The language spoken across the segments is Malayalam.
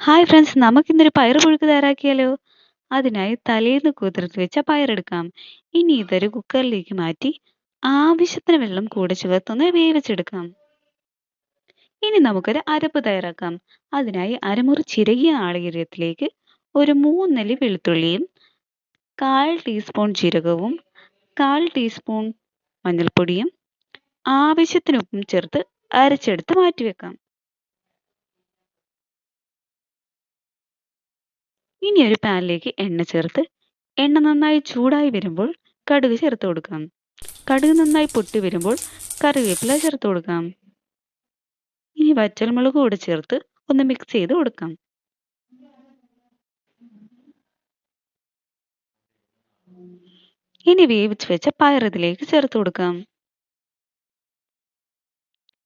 ഹായ് ഫ്രണ്ട്സ് നമുക്കിന്നൊരു പയർ പുഴുക്ക് തയ്യാറാക്കിയാലോ? അതിനായി തലേന്ന് കുതിർത്ത് വെച്ച പയറെടുക്കാം. ഇനി ഇതൊരു കുക്കറിലേക്ക് മാറ്റി ആവശ്യത്തിന് വെള്ളം കൂടെ ചേർത്തൊന്ന് വേവിച്ചെടുക്കാം. ഇനി നമുക്കൊരു അരപ്പ് തയ്യാറാക്കാം. അതിനായി അരമുറി ചിരകിയ നാളികേരത്തിലേക്ക് ഒരു മൂന്നല്ലി വെളുത്തുള്ളിയും കാൽ ടീസ്പൂൺ ജീരകവും കാൽ ടീസ്പൂൺ മഞ്ഞൾപ്പൊടിയും ആവശ്യത്തിനൊപ്പം ചേർത്ത് അരച്ചെടുത്ത് മാറ്റിവെക്കാം. ഇനി ഒരു പാനിലേക്ക് എണ്ണ ചേർത്ത് എണ്ണ നന്നായി ചൂടായി വരുമ്പോൾ കടുക് ചേർത്ത് കൊടുക്കാം. കടുക് നന്നായി പൊട്ടി വരുമ്പോൾ കറിവേപ്പില ചേർത്ത് കൊടുക്കാം. ഇനി വറ്റൽമുളക് കൂടെ ചേർത്ത് ഒന്ന് മിക്സ് ചെയ്ത് കൊടുക്കാം. ഇനി വേവിച്ച് വെച്ച പയർ ഇതിലേക്ക് ചേർത്ത് കൊടുക്കാം.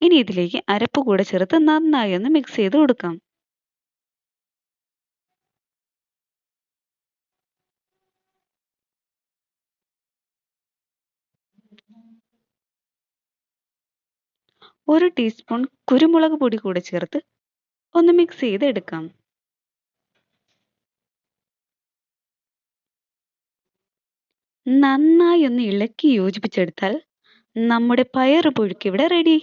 ഇനി ഇതിലേക്ക് അരപ്പ് കൂടെ ചേർത്ത് നന്നായി ഒന്ന് മിക്സ് ചെയ്ത് കൊടുക്കാം. ഒരു ടീസ്പൂൺ കുരുമുളക് പൊടി കൂടെ ചേർത്ത് ഒന്ന് മിക്സ് ചെയ്ത് എടുക്കാം. നന്നായി ഒന്ന് ഇളക്കി യോജിപ്പിച്ചെടുത്താൽ നമ്മുടെ പയറ് പുഴുക്ക് ഇവിടെ റെഡി